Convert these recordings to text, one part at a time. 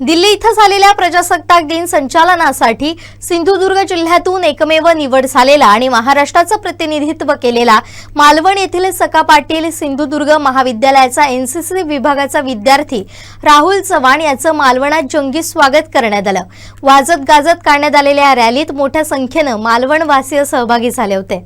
दिल्ली इथं झालेल्या प्रजासत्ताक दिन संचालनासाठी सिंधुदुर्ग जिल्ह्यातून एकमेव निवड झालेला आणि महाराष्ट्राचं प्रतिनिधित्व केलेला मालवण येथील सका पाटील सिंधुदुर्ग महाविद्यालयाचा एनसीसी विभागाचा विद्यार्थी राहुल चव्हाण याचं मालवणात जंगी स्वागत करण्यात आलं. वाजत गाजत काढण्यात आलेल्या या रॅलीत मोठ्या संख्येनं मालवणवासीय सहभागी झाले होते.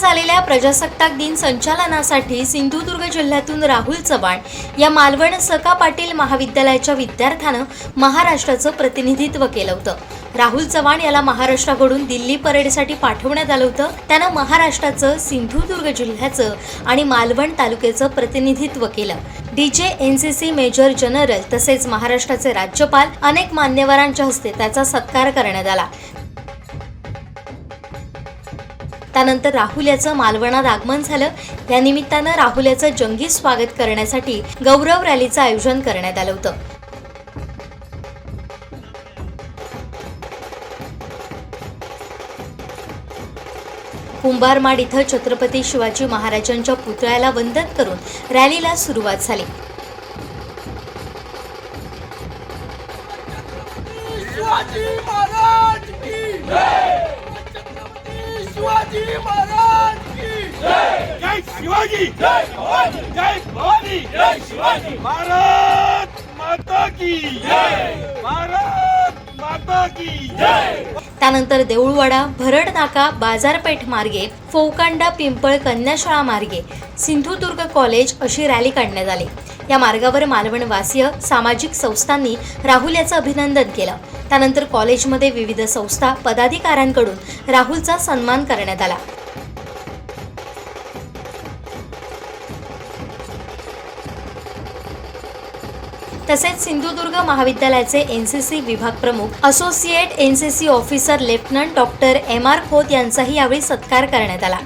झालेल्या प्रजासत्ताक दिन संचालनासाठी सिंधुदुर्ग जिल्ह्यातून राहुल चव्हाण या मालवण सका पाटील महाविद्यालयाच्या विद्यार्थ्यानं महाराष्ट्राचं प्रतिनिधित्व केलं होतं. राहुल चव्हाण याला महाराष्ट्राकडून दिल्ली परेडसाठी पाठवण्यात आलं होतं. त्यानं महाराष्ट्राचं सिंधुदुर्ग जिल्ह्याचं आणि मालवण तालुक्याचं प्रतिनिधित्व केलं. डीजे एनसीसी मेजर जनरल तसेच महाराष्ट्राचे राज्यपाल अनेक मान्यवरांच्या हस्ते त्याचा सत्कार करण्यात आला. त्यानंतर राहुल याचं मालवणात आगमन झालं. त्यानिमित्तानं राहुल याचं जंगी स्वागत करण्यासाठी गौरव रॅलीचं आयोजन करण्यात आलं होतं. कुंभारमाड इथं छत्रपती शिवाजी महाराजांच्या पुतळ्याला वंदन करून रॅलीला सुरुवात झाली. शिवाजी महाराज की शिवाजी महाराज की. जय शिवाजी. जय शिवाजी. जय भवानी. जय शिवाजी. भारत माता की. जय. भारत माता की. जय. त्यानंतर देऊळवाडा भरड नाका बाजारपेठ मार्गे फोकांडा पिंपळ कन्याशाळा मार्गे सिंधुदुर्ग कॉलेज अशी रॅली काढण्यात आली. या मार्गावर मालवणवासीय सामाजिक संस्थांनी राहुल याचं अभिनंदन केलं. त्यानंतर कॉलेजमध्ये विविध संस्था पदाधिकाऱ्यांकडून राहुलचा सन्मान करण्यात आला. तसेच सिंधुदुर्ग महाविद्यालयाचे एनसीसी विभाग प्रमुख associate NCC officer lieutenant doctor M R Khot यांचाही यावेळी सत्कार करण्यात आला.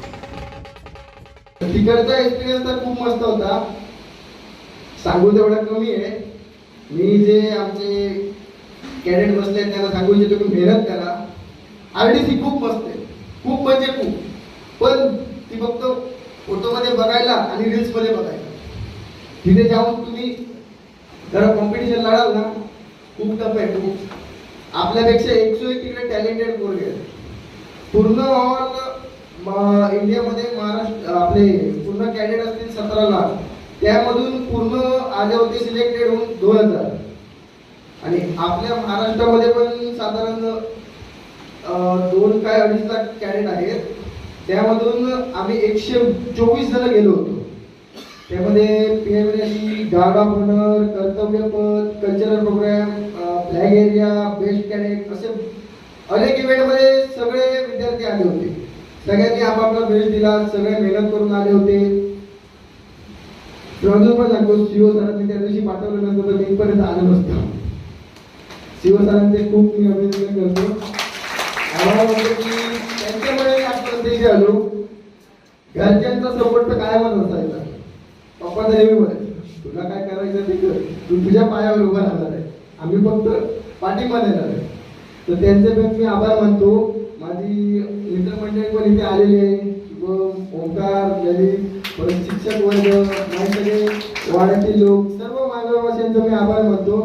तिकडचा एक्सपिरियन्स तर खूप मस्त होता. सांगू तेवढा कमी आहे. मी जे आमचे कॅडेट बसले त्यांना सांगू इच्छितो की मेहनत करा. आर डी सी खूप मस्त आहे. खूप म्हणजे खूप. पण ती फक्त फोटोमध्ये बघायला आणि रील्समध्ये बघायला. तिथे जाऊन तुम्ही जरा कॉम्पिटिशन लढाल ना खूप टफ आहे खूप. आपल्यापेक्षा एकशे एक तिकडे टॅलेंटेड पोरगे आहेत. पूर्ण ऑल इंडियामध्ये महाराष्ट्र आपले पूर्ण कॅडेट असतील सतरा लाख. त्यामधून पूर्ण आले होते सिलेक्टेड होऊन दोन हजार. आणि आपल्या महाराष्ट्रामध्ये पण साधारण दोन काय अडीच लाख कॅडेट आहेत. त्यामधून आम्ही एकशे चोवीस जण गेलो होतो. त्यामध्ये P guard of honour Kartavya Path cultural programme flag area best cadet असे अनेक इव्हेंटमध्ये सगळे विद्यार्थी आले होते. सगळ्यांनी आपापला बेस्ट दिला सगळे मेहनत करून आले होते. तर पण सांगतो सीओ सरांनी त्या दिवशी पाठवल्यानंतर नसतं तर मी इथपर्यंत आलो नसतो. शिव खूप मी अभिनंदन करतो. आम्हाला वाटतं की त्यांच्यामुळे आपण आजपर्यंत आलो. घरच्यांचा सपोर्ट तर कायमच असायचा. पप्पा नेहमी म्हणायचं तुला काय करायचं ते कर. तू तुझ्या पायावर उभा राहणार आहे. आम्ही फक्त पाठिंबा देणार आहे. तर त्यांचे पण मी आभार मानतो. माझी मित्रमंडळी पण इथे आलेली आहे. ओंकार ललित परत शिक्षक वर्ग माझ्याकडे वाड्यातील लोक सर्व मानववासियांचा मी आभार मानतो.